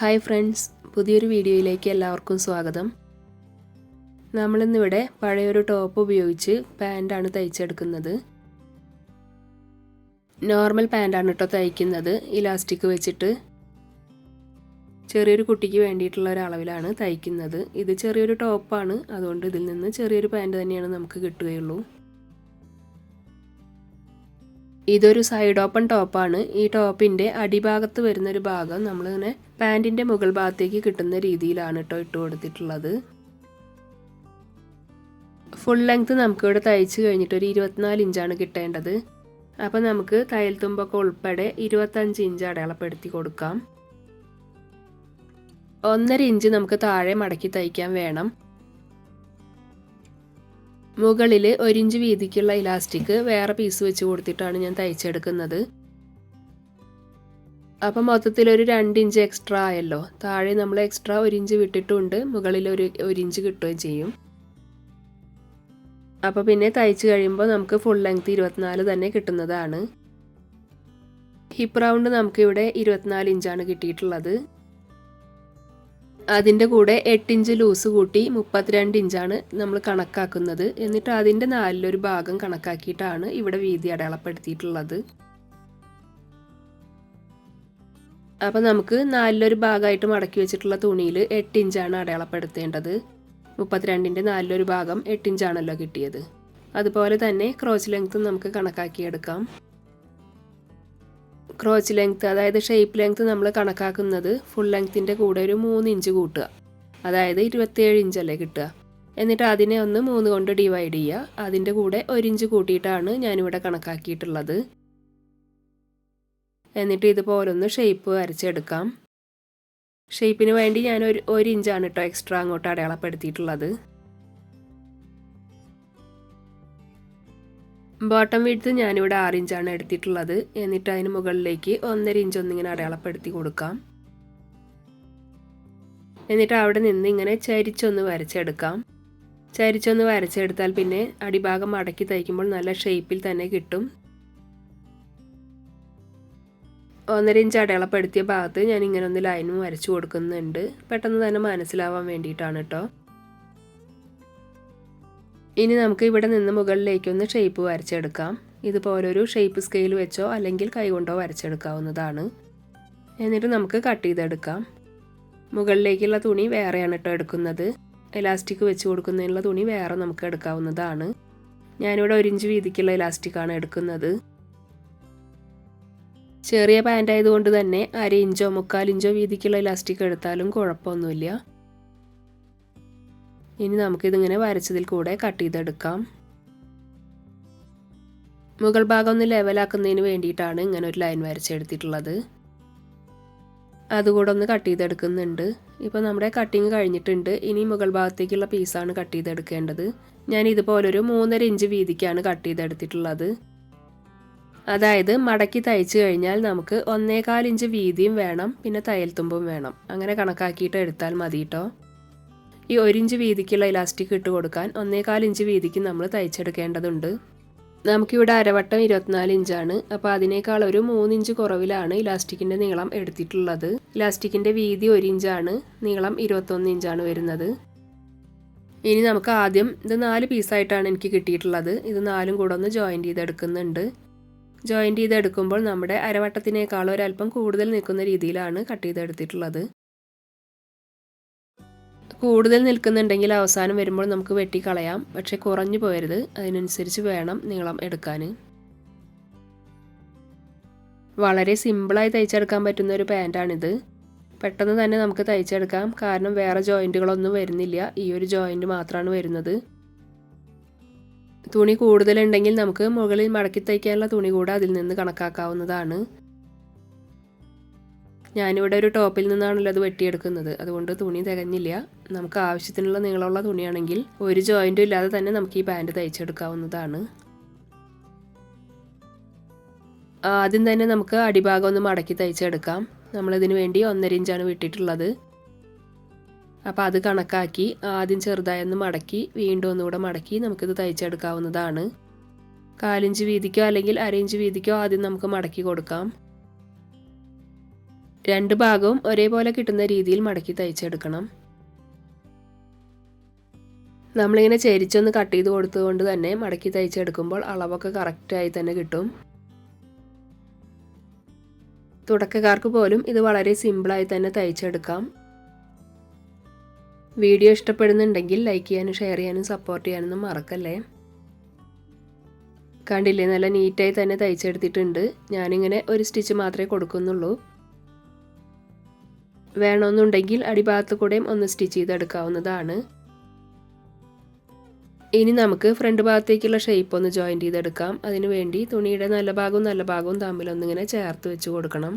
Hi friends പുതിയൊരു വീഡിയോയിലേക്ക് എല്ലാവർക്കും സ്വാഗതം. നമ്മളിന്നിവിടെ പഴയൊരു ടോപ്പ് ഉപയോഗിച്ച് പാന്റാണ് തയ്ച്ചെടുക്കുന്നത്. നോർമൽ പാന്റാണ് കേട്ടോ തയ്ക്കുന്നത്. ഇലാസ്റ്റിക് വെച്ചിട്ട് ചെറിയൊരു കുട്ടിക്ക് വേണ്ടിയിട്ടുള്ള അളവിലാണ് തയ്ക്കുന്നത്. ഇത് ചെറിയൊരു ടോപ്പാണ്. അതുകൊണ്ട് ഇതിൽ നിന്ന് ചെറിയൊരു പാന്റ് തന്നെയാണ് നമുക്ക് കിട്ടുകയുള്ളൂ. ഇതൊരു സൈഡ് ഓപ്പൺ ടോപ്പാണ് ഈ ടോപ്പിന്റെ അടിഭാഗത്ത് വരുന്നൊരു ഭാഗം നമ്മളിങ്ങനെ പാന്റിന്റെ മുകൾ ഭാഗത്തേക്ക് കിട്ടുന്ന രീതിയിലാണ് കേട്ടോ ഇട്ട് കൊടുത്തിട്ടുള്ളത്. ഫുൾ ലെങ്ത് നമുക്കിവിടെ തയ്ച്ച് കഴിഞ്ഞിട്ട് ഒരു ഇരുപത്തിനാല് ഇഞ്ചാണ് കിട്ടേണ്ടത്. അപ്പോൾ നമുക്ക് തയ്യൽ തുമ്പൊക്കെ ഉൾപ്പെടെ ഇരുപത്തഞ്ച് ഇഞ്ച് അടയാളപ്പെടുത്തി കൊടുക്കാം. ഒന്നര ഇഞ്ച് നമുക്ക് താഴെ മടക്കി തയ്ക്കാൻ വേണം. മുകളിൽ ഒരിഞ്ച് വീതിക്കുള്ള ഇലാസ്റ്റിക് വേറെ പീസ് വെച്ച് കൊടുത്തിട്ടാണ് ഞാൻ തയ്ച്ചെടുക്കുന്നത്. അപ്പം മൊത്തത്തിൽ ഒരു രണ്ട് ഇഞ്ച് എക്സ്ട്രാ ആയല്ലോ. താഴെ നമ്മൾ എക്സ്ട്രാ ഒരു ഇഞ്ച് വിട്ടിട്ടുണ്ട്. മുകളിൽ ഒരു ഒരു ഇഞ്ച് കിട്ടുകയും ചെയ്യും. അപ്പോൾ പിന്നെ തയ്ച്ച് കഴിയുമ്പോൾ നമുക്ക് ഫുൾ ലെങ്ത് ഇരുപത്തിനാല് തന്നെ കിട്ടുന്നതാണ്. ഹിപ്പ് റൗണ്ട് നമുക്കിവിടെ ഇരുപത്തിനാല് ഇഞ്ചാണ് കിട്ടിയിട്ടുള്ളത്. അതിന്റെ കൂടെ എട്ടിഞ്ച് ലൂസ് കൂട്ടി മുപ്പത്തിരണ്ട് ഇഞ്ചാണ് നമ്മൾ കണക്കാക്കുന്നത്. എന്നിട്ട് അതിന്റെ നാലിലൊരു ഭാഗം കണക്കാക്കിയിട്ടാണ് ഇവിടെ വീതി അടയാളപ്പെടുത്തിയിട്ടുള്ളത്. അപ്പോൾ നമുക്ക് നാലിലൊരു ഭാഗമായിട്ട് മടക്കി വെച്ചിട്ടുള്ള തുണിയിൽ എട്ട് ഇഞ്ചാണ് അടയാളപ്പെടുത്തേണ്ടത്. മുപ്പത്തിരണ്ടിന്റെ നാലിലൊരു ഭാഗം എട്ട് ഇഞ്ചാണല്ലോ കിട്ടിയത്. അതുപോലെ തന്നെ ക്രോച്ച് ലെങ്ത്തും നമുക്ക് കണക്കാക്കിയെടുക്കാം. ക്രോച്ച് ലെങ്ത്ത് അതായത് ഷേപ്പ് ലെങ്ത്ത് നമ്മൾ കണക്കാക്കുന്നത് ഫുൾ ലെങ്ത്തിന്റെ കൂടെ ഒരു മൂന്ന് ഇഞ്ച് കൂട്ടുക. അതായത് ഇരുപത്തിയേഴ് ഇഞ്ചല്ലേ കിട്ടുക. എന്നിട്ട് അതിനെ ഒന്ന് മൂന്ന് കൊണ്ട് ഡിവൈഡ് ചെയ്യുക. അതിന്റെ കൂടെ ഒരു ഇഞ്ച് കൂട്ടിയിട്ടാണ് ഞാനിവിടെ കണക്കാക്കിയിട്ടുള്ളത്. എന്നിട്ട് ഇതുപോലൊന്ന് ഷേപ്പ് വരച്ചെടുക്കാം. ഷേപ്പിന് വേണ്ടി ഞാൻ ഒരു ഒരു ഇഞ്ചാണ് കേട്ടോ എക്സ്ട്രാ അങ്ങോട്ട് അടയാളപ്പെടുത്തിയിട്ടുള്ളത്. ബോട്ടം വീഴ്ത്ത് ഞാനിവിടെ ആറ് ഇഞ്ചാണ് എടുത്തിട്ടുള്ളത്. എന്നിട്ട് അതിന് മുകളിലേക്ക് ഒന്നര ഇഞ്ച് ഒന്നിങ്ങനെ അടയാളപ്പെടുത്തി കൊടുക്കാം. എന്നിട്ട് അവിടെ നിന്ന് ഇങ്ങനെ ചരിച്ചൊന്ന് വരച്ചെടുക്കാം. ചരിച്ചൊന്ന് വരച്ചെടുത്താൽ പിന്നെ അടിഭാഗം മടക്കി തയ്ക്കുമ്പോൾ നല്ല ഷേപ്പിൽ തന്നെ കിട്ടും. ഒന്നര ഇഞ്ച് അടയാളപ്പെടുത്തിയ ഭാഗത്ത് ഞാൻ ഇങ്ങനെ ഒന്ന് ലൈനും വരച്ചു കൊടുക്കുന്നുണ്ട്. പെട്ടെന്ന് തന്നെ മനസ്സിലാവാൻ വേണ്ടിയിട്ടാണ് കേട്ടോ ഇനി നമുക്ക് ഇവിടെ നിന്ന് മുകളിലേക്ക് ഒന്ന് ഷേപ്പ് വരച്ചെടുക്കാം. ഇതുപോലൊരു ഷേപ്പ് സ്കെയിൽ വെച്ചോ അല്ലെങ്കിൽ കൈകൊണ്ടോ വരച്ചെടുക്കാവുന്നതാണ്. എന്നിട്ട് നമുക്ക് കട്ട് ചെയ്തെടുക്കാം. മുകളിലേക്കുള്ള തുണി വേറെയാണ് കേട്ടോ എടുക്കുന്നത്. ഇലാസ്റ്റിക് വെച്ച് കൊടുക്കുന്നതിനുള്ള തുണി വേറെ നമുക്ക് എടുക്കാവുന്നതാണ്. ഞാനിവിടെ ഒരു ഇഞ്ച് വീതിക്കുള്ള ഇലാസ്റ്റിക്കാണ് എടുക്കുന്നത്. ചെറിയ പാന്റ് ആയതുകൊണ്ട് തന്നെ അര ഇഞ്ചോ മുക്കാൽ ഇഞ്ചോ വീതിക്കുള്ള ഇലാസ്റ്റിക് എടുത്താലും കുഴപ്പമൊന്നുമില്ല. ഇനി നമുക്കിതിങ്ങനെ വരച്ചതിൽ കൂടെ കട്ട് ചെയ്തെടുക്കാം. മുകൾ ഭാഗം ഒന്ന് ലെവലാക്കുന്നതിന് വേണ്ടിയിട്ടാണ് ഇങ്ങനെ ഒരു ലൈൻ വരച്ചെടുത്തിട്ടുള്ളത്. അതുകൂടെ ഒന്ന് കട്ട് ചെയ്തെടുക്കുന്നുണ്ട്. ഇപ്പോൾ നമ്മുടെ കട്ടിങ് കഴിഞ്ഞിട്ടുണ്ട്. ഇനി മുകൾ ഭാഗത്തേക്കുള്ള പീസാണ് കട്ട് ചെയ്തെടുക്കേണ്ടത്. ഞാൻ ഇതുപോലൊരു മൂന്നര ഇഞ്ച് വീതിക്കാണ് കട്ട് ചെയ്തെടുത്തിട്ടുള്ളത്. അതായത് മടക്കി തയ്ച്ചു കഴിഞ്ഞാൽ നമുക്ക് ഒന്നേകാൽ ഇഞ്ച് വീതിയും വേണം പിന്നെ തയ്യൽ തുമ്പും വേണം. അങ്ങനെ കണക്കാക്കിയിട്ട് എടുത്താൽ മതി കേട്ടോ ഈ ഒരു ഇഞ്ച് വീതിക്കുള്ള ഇലാസ്റ്റിക് ഇട്ട് കൊടുക്കാൻ ഒന്നേകാൽ ഇഞ്ച് വീതിക്ക് നമ്മൾ തയ്ച്ചെടുക്കേണ്ടതുണ്ട്. നമുക്കിവിടെ അരവട്ടം ഇരുപത്തിനാല് ഇഞ്ചാണ്. അപ്പോൾ അതിനേക്കാൾ ഒരു മൂന്നിഞ്ച് കുറവിലാണ് ഇലാസ്റ്റിക്കിന്റെ നീളം എടുത്തിട്ടുള്ളത്. ഇലാസ്റ്റിക്കിന്റെ വീതി ഒരു ഇഞ്ചാണ് നീളം ഇരുപത്തൊന്ന് ഇഞ്ചാണ് വരുന്നത്. ഇനി നമുക്ക് ആദ്യം ഇത് നാല് പീസായിട്ടാണ് എനിക്ക് കിട്ടിയിട്ടുള്ളത്. ഇത് നാലും കൂടെ ഒന്ന് ജോയിന്റ് ചെയ്തെടുക്കുന്നുണ്ട്. ജോയിന്റ് ചെയ്തെടുക്കുമ്പോൾ നമ്മുടെ അരവട്ടത്തിനേക്കാൾ ഒരല്പം കൂടുതൽ നിൽക്കുന്ന രീതിയിലാണ് കട്ട് ചെയ്തെടുത്തിട്ടുള്ളത്. കൂടുതൽ നിൽക്കുന്നുണ്ടെങ്കിൽ അവസാനം വരുമ്പോൾ നമുക്ക് വെട്ടിക്കളയാം. പക്ഷെ കുറഞ്ഞു പോയരുത്. അതിനനുസരിച്ച് വേണം നീളം എടുക്കാൻ. വളരെ സിമ്പിളായി തയ്ച്ചെടുക്കാൻ പറ്റുന്ന ഒരു പാന്റാണിത് പെട്ടെന്ന് തന്നെ നമുക്ക് തയ്ച്ചെടുക്കാം. കാരണം വേറെ ജോയിന്റുകളൊന്നും വരുന്നില്ല. ഈ ഒരു ജോയിന്റ് മാത്രമാണ് വരുന്നത്. തുണി കൂടുതലുണ്ടെങ്കിൽ നമുക്ക് മുകളിൽ മടക്കി തയ്ക്കാനുള്ള തുണി കൂടെ അതിൽ നിന്ന് കണക്കാക്കാവുന്നതാണ്. ഞാനിവിടെ ഒരു ടോപ്പിൽ നിന്നാണല്ലോ അത് വെട്ടിയെടുക്കുന്നത്. അതുകൊണ്ട് തുണി തികഞ്ഞില്ല. നമുക്ക് ആവശ്യത്തിനുള്ള നീളമുള്ള തുണിയാണെങ്കിൽ ഒരു ജോയിന്റും ഇല്ലാതെ തന്നെ നമുക്ക് ഈ പാന്റ് തയ്ച്ചെടുക്കാവുന്നതാണ്. ആദ്യം തന്നെ നമുക്ക് അടിഭാഗം ഒന്ന് മടക്കി തയ്ച്ചെടുക്കാം. നമ്മളിതിന് വേണ്ടി ഒന്നര ഇഞ്ചാണ് വിട്ടിട്ടുള്ളത് അപ്പോൾ അത് കണക്കാക്കി ആദ്യം ചെറുതായി ഒന്ന് മടക്കി വീണ്ടും ഒന്നുകൂടെ മടക്കി നമുക്കിത് തയ്ച്ചെടുക്കാവുന്നതാണ്. കാലിഞ്ച് വീതിക്കോ അല്ലെങ്കിൽ അരയിഞ്ച് വീതിക്കോ ആദ്യം നമുക്ക് മടക്കി കൊടുക്കാം. രണ്ട് ഭാഗവും ഒരേപോലെ കിട്ടുന്ന രീതിയിൽ മടക്കി തയ്ച്ചെടുക്കണം. നമ്മളിങ്ങനെ ചെരിച്ചൊന്ന് കട്ട് ചെയ്ത് കൊടുത്തുകൊണ്ട് തന്നെ മടക്കി തയ്ച്ചെടുക്കുമ്പോൾ അളവൊക്കെ കറക്റ്റായി തന്നെ കിട്ടും. തുടക്കക്കാർക്ക് പോലും ഇത് വളരെ സിമ്പിളായി തന്നെ തയ്ച്ചെടുക്കാം. വീഡിയോ ഇഷ്ടപ്പെടുന്നുണ്ടെങ്കിൽ ലൈക്ക് ചെയ്യാനും ഷെയർ ചെയ്യാനും സപ്പോർട്ട് ചെയ്യാനൊന്നും മറക്കല്ലേ? കണ്ടില്ലേ നല്ല നീറ്റായി തന്നെ തയ്ച്ചെടുത്തിട്ടുണ്ട്. ഞാനിങ്ങനെ ഒരു സ്റ്റിച്ച് മാത്രമേ കൊടുക്കുന്നുള്ളൂ. വേണമെന്നുണ്ടെങ്കിൽ അടിഭാഗത്ത് കൂടെയും ഒന്ന് സ്റ്റിച്ച് ചെയ്തെടുക്കാവുന്നതാണ്. ഇനി നമുക്ക് ഫ്രണ്ട് ഭാഗത്തേക്കുള്ള ഷേപ്പ് ഒന്ന് ജോയിന്റ് ചെയ്തെടുക്കാം. അതിനു വേണ്ടി തുണിയുടെ നല്ല ഭാഗവും നല്ല ഭാഗവും തമ്മിൽ ഒന്നിങ്ങനെ ചേർത്ത് വെച്ച് കൊടുക്കണം.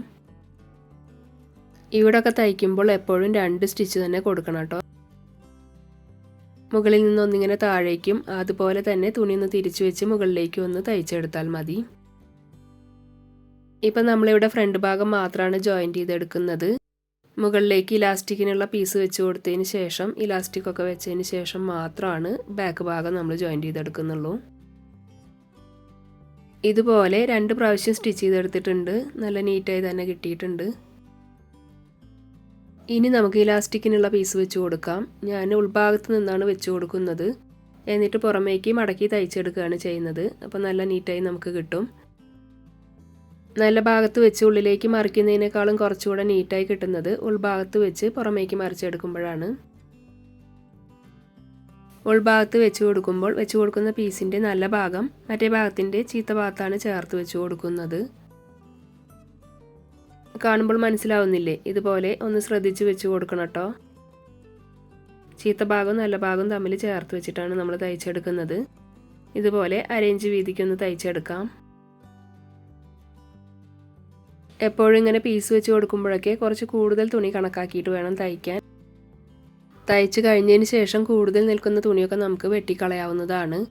ഇവിടെയൊക്കെ തയ്ക്കുമ്പോൾ എപ്പോഴും രണ്ട് സ്റ്റിച്ച് തന്നെ കൊടുക്കണം കേട്ടോ. മുകളിൽ നിന്ന് നിന്നൊന്നിങ്ങനെ താഴേക്കും അതുപോലെ തന്നെ തുണി ഒന്ന് തിരിച്ചു വെച്ച് മുകളിലേക്കും ഒന്ന് തയ്ച്ചെടുത്താൽ മതി. ഇപ്പം നമ്മളിവിടെ ഫ്രണ്ട് ഭാഗം മാത്രമാണ് ജോയിന്റ് ചെയ്തെടുക്കുന്നത്. മുകളിലേക്ക് ഇലാസ്റ്റിക്കിനുള്ള പീസ് വെച്ച് കൊടുത്തതിന് ശേഷം ഇലാസ്റ്റിക്കൊക്കെ വെച്ചതിന് ശേഷം മാത്രമാണ് ബാക്ക് ഭാഗം നമ്മൾ ജോയിന്റ് ചെയ്തെടുക്കുന്നുള്ളൂ. ഇതുപോലെ രണ്ട് പ്രാവശ്യം സ്റ്റിച്ച് ചെയ്തെടുത്തിട്ടുണ്ട്. നല്ല നീറ്റായി തന്നെ കിട്ടിയിട്ടുണ്ട്. ഇനി നമുക്ക് ഇലാസ്റ്റിക്കിനുള്ള പീസ് വെച്ച് കൊടുക്കാം. ഞാൻ ഉൾഭാഗത്ത് നിന്നാണ് വെച്ച് കൊടുക്കുന്നത്. എന്നിട്ട് പുറമേക്ക് മടക്കി തയ്ച്ചെടുക്കുകയാണ് ചെയ്യുന്നത്. അപ്പോൾ നല്ല നീറ്റായി നമുക്ക് കിട്ടും. നല്ല ഭാഗത്ത് വെച്ച് ഉള്ളിലേക്ക് മറിക്കുന്നതിനേക്കാളും കുറച്ചുകൂടെ നീറ്റായി കിട്ടുന്നത് ഉൾഭാഗത്ത് വെച്ച് പുറമേക്ക് മറിച്ചെടുക്കുമ്പോഴാണ്. ഉൾഭാഗത്ത് വെച്ച് കൊടുക്കുമ്പോൾ വെച്ച് കൊടുക്കുന്ന പീസിന്റെ നല്ല ഭാഗം മറ്റേ ഭാഗത്തിന്റെ ചീത്ത ഭാഗത്താണ് ചേർത്ത് വെച്ച് കൊടുക്കുന്നത്. കാണുമ്പോൾ മനസ്സിലാവുന്നില്ലേ? ഇതുപോലെ ഒന്ന് ശ്രദ്ധിച്ച് വെച്ച് കൊടുക്കണം കേട്ടോ. ചീത്ത ഭാഗവും നല്ല ഭാഗവും തമ്മിൽ ചേർത്ത് വെച്ചിട്ടാണ് നമ്മൾ തയ്ച്ചെടുക്കുന്നത്. ഇതുപോലെ അരയിഞ്ച് വീതിക്കൊന്ന് തയ്ച്ചെടുക്കാം. എപ്പോഴും ഇങ്ങനെ പീസ് വെച്ച് കൊടുക്കുമ്പോഴൊക്കെ കുറച്ച് കൂടുതൽ തുണി കണക്കാക്കിയിട്ട് വേണം തയ്ക്കാൻ. തയ്ച്ച് കഴിഞ്ഞതിന് ശേഷം കൂടുതൽ നിൽക്കുന്ന തുണിയൊക്കെ നമുക്ക് വെട്ടിക്കളയാവുന്നതാണ്.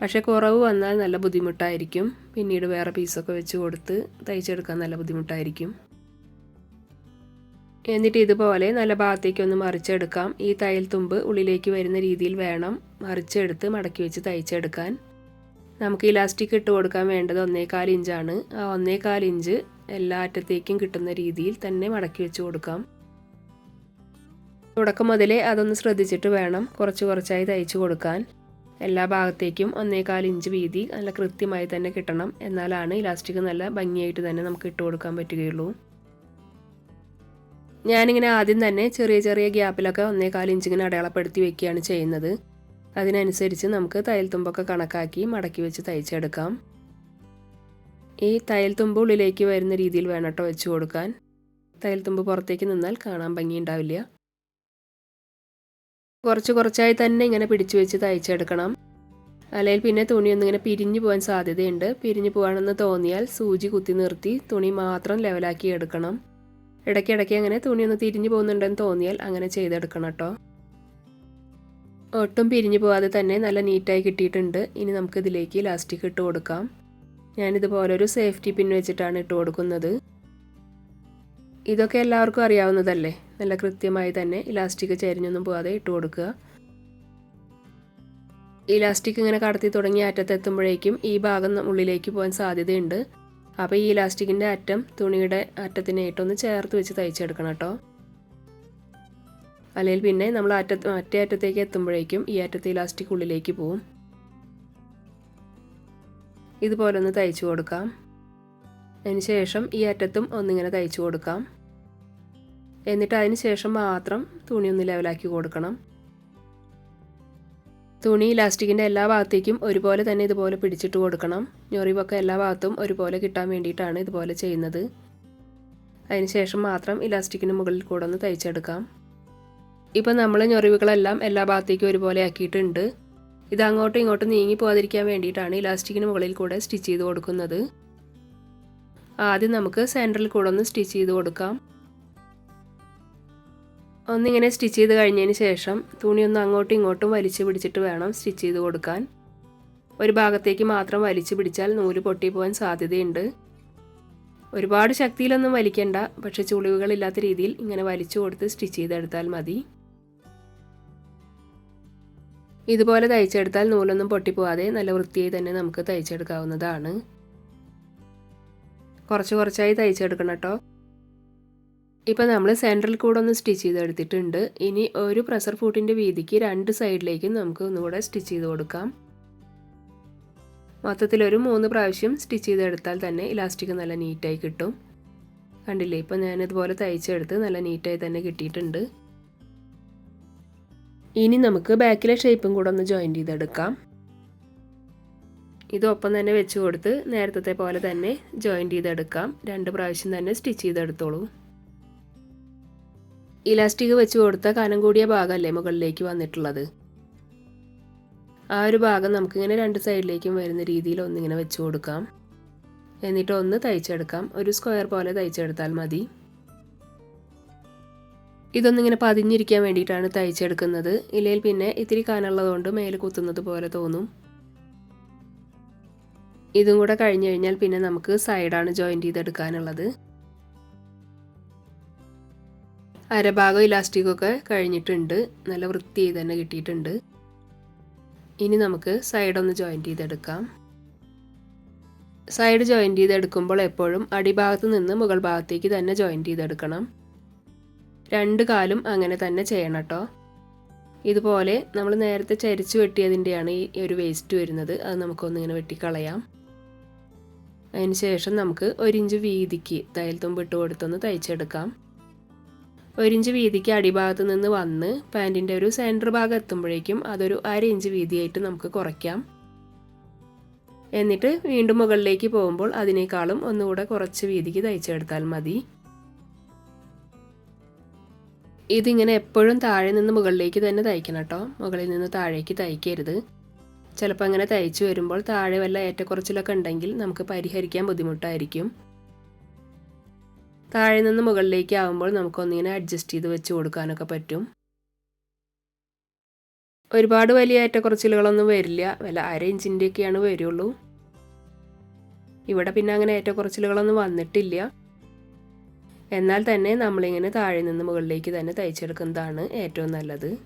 പക്ഷേ കുറവ് വന്നാൽ നല്ല ബുദ്ധിമുട്ടായിരിക്കും. പിന്നീട് വേറെ പീസൊക്കെ വെച്ച് കൊടുത്ത് തയ്ച്ചെടുക്കാൻ നല്ല ബുദ്ധിമുട്ടായിരിക്കും. എന്നിട്ട് ഇതുപോലെ നല്ല ഭാഗത്തേക്ക് ഒന്ന് മറിച്ചെടുക്കാം. ഈ തയ്യൽ തുമ്പ് ഉള്ളിലേക്ക് വരുന്ന രീതിയിൽ വേണം മറിച്ചെടുത്ത് മടക്കി വെച്ച് തയ്ച്ചെടുക്കാൻ. നമുക്ക് ഇലാസ്റ്റിക് ഇട്ട് കൊടുക്കാൻ വേണ്ടത് ഒന്നേകാൽ ഇഞ്ചാണ്. ആ ഒന്നേകാൽ ഇഞ്ച് എല്ലാ അറ്റത്തേക്കും കിട്ടുന്ന രീതിയിൽ തന്നെ മടക്കി വെച്ച് കൊടുക്കാം. തുടക്കം മുതലേ അതൊന്ന് ശ്രദ്ധിച്ചിട്ട് വേണം കുറച്ച് കുറച്ചായി തയ്ച്ചു കൊടുക്കാൻ. എല്ലാ ഭാഗത്തേക്കും ഒന്നേകാൽ ഇഞ്ച് വീതി നല്ല കൃത്യമായി തന്നെ കിട്ടണം. എന്നാലാണ് ഇലാസ്റ്റിക് നല്ല ഭംഗിയായിട്ട് തന്നെ നമുക്ക് ഇട്ട് കൊടുക്കാൻ പറ്റുകയുള്ളൂ. ഞാനിങ്ങനെ ആദ്യം തന്നെ ചെറിയ ചെറിയ ഗ്യാപ്പിലൊക്കെ ഒന്നേകാൽ ഇഞ്ചിങ്ങനെ അടയാളപ്പെടുത്തി വെക്കുകയാണ് ചെയ്യുന്നത്. അതിനനുസരിച്ച് നമുക്ക് തയ്യൽ തുമ്പൊക്കെ കണക്കാക്കി മടക്കി വെച്ച് തയ്ച്ചെടുക്കാം. ഈ തയ്യൽ തുമ്പ് ഉള്ളിലേക്ക് വരുന്ന രീതിയിൽ വേണം കേട്ടോ വെച്ച് കൊടുക്കാൻ. തയ്യൽ തുമ്പ് പുറത്തേക്ക് നിന്നാൽ കാണാൻ ഭംഗിയുണ്ടാവില്ല കുറച്ച് കുറച്ചായി തന്നെ ഇങ്ങനെ പിടിച്ചു വെച്ച് തയ്ച്ചെടുക്കണം. അല്ലെങ്കിൽ പിന്നെ തുണി ഇങ്ങനെ പിരിഞ്ഞു പോകാൻ സാധ്യതയുണ്ട്. പിരിഞ്ഞു പോകാണെന്ന് തോന്നിയാൽ സൂചി കുത്തി നിർത്തി തുണി മാത്രം ലെവലാക്കി എടുക്കണം. ഇടയ്ക്കിടയ്ക്ക് അങ്ങനെ തുണി ഒന്ന് തിരിഞ്ഞു പോകുന്നുണ്ടെന്ന് തോന്നിയാൽ അങ്ങനെ ചെയ്തെടുക്കണം കേട്ടോ ഒട്ടും പിരിഞ്ഞു പോകാതെ തന്നെ നല്ല നീറ്റായി കിട്ടിയിട്ടുണ്ട്. ഇനി നമുക്കിതിലേക്ക് ഇലാസ്റ്റിക് ഇട്ട് കൊടുക്കാം. ഞാനിതുപോലെ ഒരു സേഫ്റ്റി പിൻ വെച്ചിട്ടാണ് ഇട്ട് കൊടുക്കുന്നത്. ഇതൊക്കെ എല്ലാവർക്കും അറിയാവുന്നതല്ലേ? നല്ല കൃത്യമായി തന്നെ ഇലാസ്റ്റിക് ചരിഞ്ഞൊന്നും പോകാതെ ഇട്ട് കൊടുക്കുക. ഇലാസ്റ്റിക് ഇങ്ങനെ കടത്തി തുടങ്ങി അറ്റത്തെത്തുമ്പോഴേക്കും ഈ ഭാഗം ഉള്ളിലേക്ക് പോകാൻ സാധ്യതയുണ്ട്. അപ്പോൾ ഈ ഇലാസ്റ്റിക്കിന്റെ അറ്റം തുണിയുടെ അറ്റത്തിനായിട്ടൊന്ന് ചേർത്ത് വെച്ച് തയ്ച്ചെടുക്കണം കേട്ടോ. അല്ലെങ്കിൽ പിന്നെ നമ്മൾ അറ്റ മറ്റേ അറ്റത്തേക്ക് എത്തുമ്പോഴേക്കും ഈ അറ്റത്തെ ഇലാസ്റ്റിക് ഉള്ളിലേക്ക് പോവും. ഇതുപോലെ ഒന്ന് തയ്ച്ചു കൊടുക്കാം. ശേഷം ഈ അറ്റത്തും ഒന്നിങ്ങനെ തയ്ച്ചു കൊടുക്കാം. എന്നിട്ട് അതിന് ശേഷം മാത്രം തുണി ഒന്ന് ലെവലാക്കി കൊടുക്കണം. തുണി ഇലാസ്റ്റിക്കിന്റെ എല്ലാ ഭാഗത്തേക്കും ഒരുപോലെ തന്നെ ഇതുപോലെ പിടിച്ചിട്ട് കൊടുക്കണം. ഞൊറിവൊക്കെ എല്ലാ ഭാഗത്തും ഒരുപോലെ കിട്ടാൻ വേണ്ടിയിട്ടാണ് ഇതുപോലെ ചെയ്യുന്നത്. അതിനുശേഷം മാത്രം ഇലാസ്റ്റിക്കിന് മുകളിൽ കൂടെ ഒന്ന് തയ്ച്ചെടുക്കാം. ഇപ്പം നമ്മൾ ഞൊറിവുകളെല്ലാം എല്ലാ ഭാഗത്തേക്കും ഒരുപോലെ ആക്കിയിട്ടുണ്ട്. ഇത് അങ്ങോട്ടും ഇങ്ങോട്ടും നീങ്ങി പോകാതിരിക്കാൻ വേണ്ടിയിട്ടാണ് ഇലാസ്റ്റിക്കിന് മുകളിൽ കൂടെ സ്റ്റിച്ച് ചെയ്ത് കൊടുക്കുന്നത്. ആദ്യം നമുക്ക് സെന്ററിൽ കൂടെ ഒന്ന് സ്റ്റിച്ച് ചെയ്ത് കൊടുക്കാം. ഒന്നിങ്ങനെ സ്റ്റിച്ച് ചെയ്ത് കഴിഞ്ഞതിന് ശേഷം തുണി ഒന്ന് അങ്ങോട്ടും ഇങ്ങോട്ടും വലിച്ചു പിടിച്ചിട്ട് വേണം സ്റ്റിച്ച് ചെയ്ത് കൊടുക്കാൻ. ഒരു ഭാഗത്തേക്ക് മാത്രം വലിച്ചു പിടിച്ചാൽ നൂൽ പൊട്ടിപ്പോവാൻ സാധ്യതയുണ്ട്. ഒരുപാട് ശക്തിയിലൊന്നും വലിക്കണ്ട പക്ഷെ ചുളിവുകളില്ലാത്ത രീതിയിൽ ഇങ്ങനെ വലിച്ചു കൊടുത്ത് സ്റ്റിച്ച് ചെയ്തെടുത്താൽ മതി. ഇതുപോലെ തയ്ച്ചെടുത്താൽ നൂലൊന്നും പൊട്ടിപ്പോവാതെ നല്ല വൃത്തിയായി തന്നെ നമുക്ക് തയ്ച്ചെടുക്കാവുന്നതാണ്. കുറച്ച് കുറച്ചായി തയ്ച്ചെടുക്കണം കേട്ടോ. ഇപ്പോൾ നമ്മൾ സെൻട്രൽ കൂടെ ഒന്ന് സ്റ്റിച്ച് ചെയ്തെടുത്തിട്ടുണ്ട്. ഇനി ഒരു പ്രഷർ ഫൂട്ടിന്റെ വീതിക്ക് രണ്ട് സൈഡിലേക്കും നമുക്ക് ഒന്നുകൂടെ സ്റ്റിച്ച് ചെയ്ത് കൊടുക്കാം. മൊത്തത്തിലൊരു മൂന്ന് പ്രാവശ്യം സ്റ്റിച്ച് ചെയ്തെടുത്താൽ തന്നെ ഇലാസ്റ്റിക് നല്ല നീറ്റായി കിട്ടും. കണ്ടില്ലേ? ഇപ്പോൾ ഞാനിതുപോലെ തയ്ച്ചെടുത്ത് നല്ല നീറ്റായി തന്നെ കിട്ടിയിട്ടുണ്ട്. ഇനി നമുക്ക് ബാക്കിലെ ഷേപ്പും കൂടെ ഒന്ന് ജോയിൻ ചെയ്തെടുക്കാം. ഇതൊപ്പം തന്നെ വെച്ച് കൊടുത്ത് നേരത്തെ പോലെ തന്നെ ജോയിൻ ചെയ്തെടുക്കാം. രണ്ട് പ്രാവശ്യം തന്നെ സ്റ്റിച്ച് ചെയ്തെടുത്തോളൂ. ഇലാസ്റ്റിക് വെച്ച് കൊടുത്ത കനം കൂടിയ ഭാഗമല്ലേ മുകളിലേക്ക് വന്നിട്ടുള്ളത്? ആ ഒരു ഭാഗം നമുക്കിങ്ങനെ രണ്ട് സൈഡിലേക്കും വരുന്ന രീതിയിൽ ഒന്നിങ്ങനെ വെച്ച് കൊടുക്കാം. എന്നിട്ട് ഒന്ന് തയ്ച്ചെടുക്കാം. ഒരു സ്ക്വയർ പോലെ തയ്ച്ചെടുത്താൽ മതി. ഇതൊന്നിങ്ങനെ പതിഞ്ഞിരിക്കാൻ വേണ്ടിയിട്ടാണ് തയ്ച്ചെടുക്കുന്നത്. ഇല്ലെങ്കിൽ പിന്നെ ഇത്തിരി കനുള്ളതുകൊണ്ട് മേൽ കുത്തുന്നത് പോലെ തോന്നും. ഇതും കൂടെ കഴിഞ്ഞ് കഴിഞ്ഞാൽ പിന്നെ നമുക്ക് സൈഡാണ് ജോയിന്റ് ചെയ്തെടുക്കാനുള്ളത്. അരഭാഗം ഇലാസ്റ്റിക്കൊക്കെ കഴിഞ്ഞിട്ടുണ്ട്. നല്ല വൃത്തിയായി തന്നെ കിട്ടിയിട്ടുണ്ട്. ഇനി നമുക്ക് സൈഡൊന്ന് ഒന്ന് ജോയിന്റ് ചെയ്തെടുക്കാം. സൈഡ് ജോയിന്റ് ചെയ്തെടുക്കുമ്പോൾ എപ്പോഴും അടിഭാഗത്ത് നിന്ന് മുകൾ ഭാഗത്തേക്ക് തന്നെ ജോയിന്റ് ചെയ്തെടുക്കണം. രണ്ട് കാലും അങ്ങനെ തന്നെ ചെയ്യണം കേട്ടോ ഇതുപോലെ നമ്മൾ നേരത്തെ ചരിച്ച് വെട്ടിയതിന്റെയാണ് ഈ ഒരു വേസ്റ്റ് വരുന്നത്. അത് നമുക്കൊന്നിങ്ങനെ വെട്ടിക്കളയാം. അതിന് ശേഷം നമുക്ക് ഒരിഞ്ച് വീതിക്ക് തയ്യൽ തുമ്പ് ഇട്ട് കൊടുത്തൊന്ന് തയ്ച്ചെടുക്കാം. ഒരിഞ്ച് വീതിക്ക് അടിഭാഗത്ത് നിന്ന് വന്ന് പാന്റിന്റെ ഒരു സെന്റർ ഭാഗം എത്തുമ്പോഴേക്കും അതൊരു അര ഇഞ്ച് വീതിയായിട്ട് നമുക്ക് കുറയ്ക്കാം. എന്നിട്ട് വീണ്ടും മുകളിലേക്ക് പോകുമ്പോൾ അതിനേക്കാളും ഒന്നുകൂടെ കുറച്ച് വീതിക്ക് തയ്ച്ചെടുത്താൽ മതി. ഇതിങ്ങനെ എപ്പോഴും താഴെ നിന്ന് മുകളിലേക്ക് തന്നെ തയ്ക്കണം കേട്ടോ. മുകളിൽ നിന്ന് താഴേക്ക് തയ്ക്കരുത്. ചിലപ്പോൾ അങ്ങനെ തയ്ച്ചു വരുമ്പോൾ താഴെ വല്ല ഏറ്റക്കുറച്ചിലൊക്കെ ഉണ്ടെങ്കിൽ നമുക്ക് പരിഹരിക്കാൻ ബുദ്ധിമുട്ടായിരിക്കും. താഴെ നിന്ന് മുകളിലേക്ക് ആവുമ്പോൾ നമുക്കൊന്നിങ്ങനെ അഡ്ജസ്റ്റ് ചെയ്ത് വെച്ച് കൊടുക്കാനൊക്കെ പറ്റും. ഒരുപാട് വലിയ ഏറ്റക്കുറച്ചിലുകളൊന്നും വരില്ല. വല്ല അര ഇഞ്ചിന്റെയൊക്കെയാണ് വരുള്ളൂ. ഇവിടെ പിന്നെ അങ്ങനെ ഏറ്റക്കുറച്ചിലുകളൊന്നും വന്നിട്ടില്ല. എന്നാൽ തന്നെ നമ്മളിങ്ങനെ താഴെ നിന്ന് മുകളിലേക്ക് തന്നെ തയ്ച്ചെടുക്കുന്നതാണ് ഏറ്റവും നല്ലത്.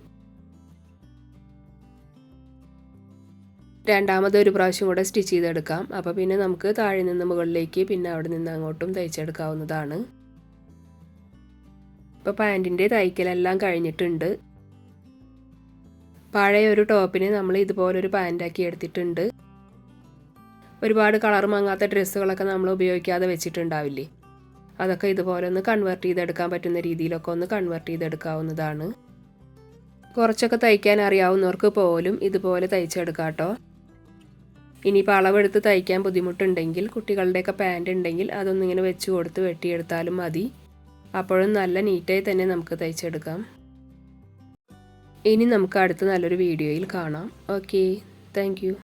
രണ്ടാമത് ഒരു പ്രാവശ്യം കൂടെ സ്റ്റിച്ച് ചെയ്തെടുക്കാം. അപ്പോൾ പിന്നെ നമുക്ക് താഴെ നിന്ന് മുകളിലേക്ക് പിന്നെ അവിടെ നിന്ന് അങ്ങോട്ടും തയ്ച്ചെടുക്കാവുന്നതാണ്. ഇപ്പോൾ പാന്റിന്റെ തയ്ക്കലെല്ലാം കഴിഞ്ഞിട്ടുണ്ട്. പഴയ ഒരു ടോപ്പിന് നമ്മൾ ഇതുപോലൊരു പാന്റാക്കി എടുത്തിട്ടുണ്ട്. ഒരുപാട് കളർ മങ്ങാത്ത ഡ്രസ്സുകളൊക്കെ നമ്മൾ ഉപയോഗിക്കാതെ വെച്ചിട്ടുണ്ടാവില്ലേ? അതൊക്കെ ഇതുപോലെ ഒന്ന് കൺവേർട്ട് ചെയ്തെടുക്കാൻ പറ്റുന്ന രീതിയിലൊക്കെ ഒന്ന് കൺവേർട്ട് ചെയ്തെടുക്കാവുന്നതാണ്. കുറച്ചൊക്കെ തയ്ക്കാൻ അറിയാവുന്നവർക്ക് പോലും ഇതുപോലെ തയ്ച്ചെടുക്കാം കേട്ടോ. ഇനിയിപ്പോൾ അളവെടുത്ത് തയ്ക്കാൻ ബുദ്ധിമുട്ടുണ്ടെങ്കിൽ കുട്ടികളുടെയൊക്കെ പാന്റ് ഉണ്ടെങ്കിൽ അതൊന്നിങ്ങനെ വെച്ച് കൊടുത്ത് വെട്ടിയെടുത്താലും മതി. അപ്പോഴും നല്ല നീറ്റായി തന്നെ നമുക്ക് തയ്ച്ചെടുക്കാം. ഇനി നമുക്ക് അടുത്ത നല്ലൊരു വീഡിയോയിൽ കാണാം. Okay thank